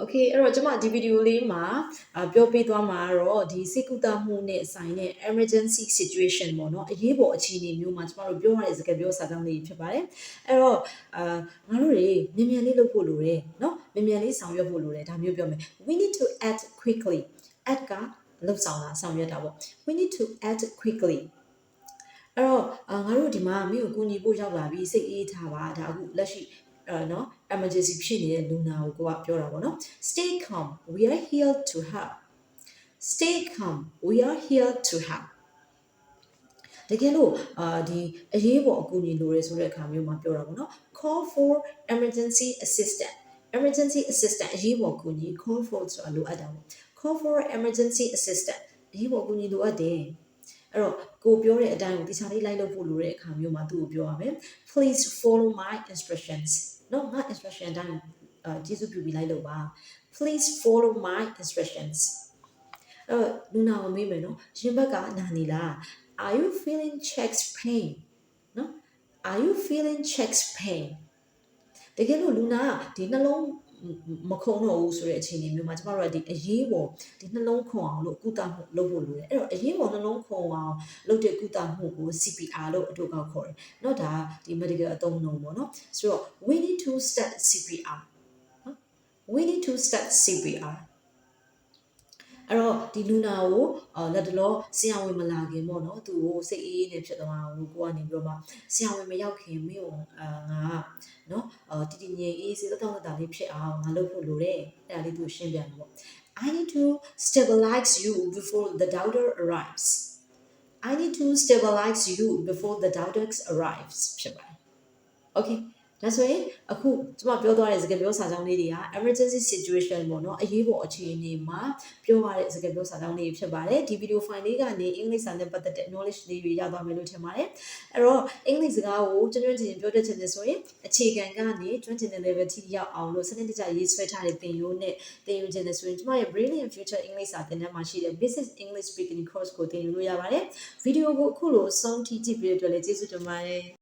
Okay အဲ့တော့ကျွန်မဒီဗီဒီယိုလေးမှာပြောပြသွားမှာတော့ဒီစိတ်ကူတာမှုနဲ့ဆိုင်တဲ့ emergency situation ပေါ့နော်အရေးပေါ်အခြေအနေမျိုးမှာကျွန်မတို့ပြောရတဲ့စကားပြောစာကြောင်းလေးဖြစ်ပါတယ်အဲ့တော့အာငါတို့တွေမြန်မြန်လေးလုပ်ဖို့လိုတယ်နော်မြန်မြန်လေးဆောင်ရွက်ဖို့လိုတယ်ဒါမျိုးပြောမယ် we need to act quickly act ကလုပ်ဆောင်တာဆောင်ရွက်တာပေါ့ we need to act quickly အဲ့တော့ငါတို့ဒီမှာမိကိုကူညီဖို့ရောက်လာပြီးစိတ်အေးထားပါဒါအခုလက်ရှိ အဲနော် emergency ဖြစ်နေတဲ့လူနာကိုကိုကပြောတာပေါ့နော် stay calm we are here to help stay calm we are here to help တကယ်လို့အာဒီအရေးပေါ်အကူအညီလိုရဲဆိုတဲ့အခါမျိုးမှာပြောတာပေါ့နော် call for emergency assistant emergency assistant အရေးပေါ်အကူအညီ call for ဆိုတာလိုအပ်တာပေါ့ call for emergency assistant အရေးပေါ်အကူအညီလိုအပ်တယ်အဲ့တော့ကိုပြောတဲ့အတိုင်းကိုတခြားလေးလိုက်လုပ်ဖို့လိုတဲ့အခါမျိုးမှာသူ့ကိုပြောရမယ် please follow my instructions နော်ငါ instruction အတိုင်းအာကျေးဇူးပြုပြီးလိုက်လုပ်ပါ please follow my instructions အဲ့တော့လူနာကိုမေးမယ်နော်ရင်ဘက်ကနာနေလား are you feeling chest pain နော် are you feeling chest pain တကယ်လို့လူနာကဒီနှလုံး မခုံတော့ဘူးဆိုတဲ့အခြေအနေမျိုးမှာကျမတို့ကဒီအရေးပေါ်ဒီနှလုံးခုံအောင်လို့ကုသမှုလုပ်ဖို့လိုတယ်အဲ့တော့အရေးပေါ်နှလုံးခုံအောင်လုပ်တဲ့ကုသမှုကို CPR လို့အတူကောက်ခေါ်တယ်เนาะဒါဒီ medical အသုံးအနှုန်းပေါ့เนาะဆိုတော့ we need to start CPR နော် we need to start CPR အဲ့တော့ဒီလူနာကိုအော်လက်တလောဆရာဝန်မလာခင်ပေါ့နော်သူကိုစိတ်အေးအေးနဲ့ဖြစ်သွားအောင်လို့ကိုကနေပြီးတော့မှဆရာဝန်မရောက်ခင်မင်းကိုအာငါကနော်အော်တည်တည်ငြိမ်အေးစေးတောက်တောက်လေးဖြစ်အောင်ငါလုပ်ဖို့လိုတယ်အဲ့ဒါလေးသူရှင်းပြတယ်ပေါ့ I need to stabilize you before the doctor arrives I need to stabilize you before the doctor arrives ဖြစ်ပါတယ် Okay ဒါဆိုရင်အခုကျွန်မပြောသွားတဲ့စကားပြောစာကြောင်းလေးတွေက emergency situation ပေါ့နော်အရေးပေါ်အခြေအနေမှာပြောရတဲ့စကားပြောစာကြောင်းလေးတွေဖြစ်ပါတယ်ဒီ video file လေးကနေအင်္ဂလိပ်စာနဲ့ပတ်သက်တဲ့ knowledge လေးတွေရသွားမယ်လို့ထင်ပါတယ်အဲ့တော့အင်္ဂလိပ်စကားကိုကျွမ်းကျွမ်းကျင်ကျင်ပြောတတ်ချင်တယ်ဆိုရင်အခြေခံကနေကျွမ်းကျင်တဲ့ level ထိရောက်အောင်လို့စနစ်တကျရေးဆွဲထားတဲ့သင်ရိုးနဲ့သင်ယူခြင်းနဲ့ဆိုရင်ကျွန်မရဲ့ Brilliant Future English စာသင်တန်းမှာရှိတဲ့ Basic English Speaking Course ကိုသင်ယူလို့ရပါတယ်ဗီဒီယိုကိုအခုလိုအဆုံးထိကြည့်ပြီးတဲ့အတွက်လည်းကျေးဇူးတင်ပါတယ်